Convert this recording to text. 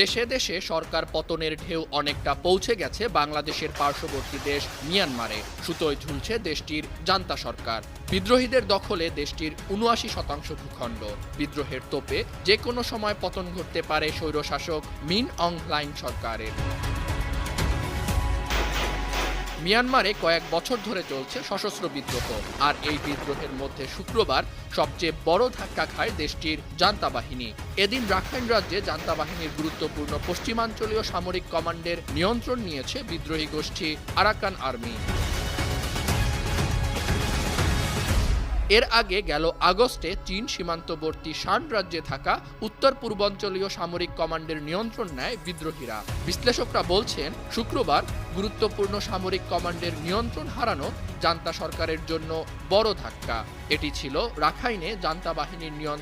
দেশে দেশে সরকার পতনের ঢেউ অনেকটা পৌঁছে গেছে বাংলাদেশের পার্শ্ববর্তী দেশ মিয়ানমারে। সুতোয় ঝুলছে দেশটির জান্তা সরকার। বিদ্রোহীদের দখলে দেশটির উনআশি শতাংশ ভূখণ্ড। বিদ্রোহের তোপে যে কোনো সময় পতন ঘটতে পারে স্বৈরশাসক মিন অং লাইন সরকারের। মিয়ানমারে কয়েক বছর ধরে চলছে সশস্ত্র বিদ্রোহ। আর এই বিদ্রোহের মধ্যে শুক্রবার সবচেয়ে বড় ধাক্কা খায় দেশটির জান্তা বাহিনী এদিন রাখাইন রাজ্যে জান্তা বাহিনীর গুরুত্বপূর্ণ পশ্চিমাঞ্চলীয় সামরিক কমান্ডের নিয়ন্ত্রণ নিয়েছে বিদ্রোহী গোষ্ঠী আরাকান আর্মি। এর আগে গেল আগস্টে চীন সীমান্তবর্তী শান রাজ্যে থাকা উত্তর পূর্বাঞ্চলীয় সামরিক কমান্ডের নিয়ন্ত্রণ নেয় বিদ্রোহীরা। বিশ্লেষকরা বলছেন, শুক্রবার গুরুত্বপূর্ণ সামরিক কমান্ডের নিয়ন্ত্রণ হারানো জান্তা সরকারের জন্য বড় ধাক্কা। এটি ছিল রাখাইনে জান্তা বাহিনীর নিয়ন্ত্রণ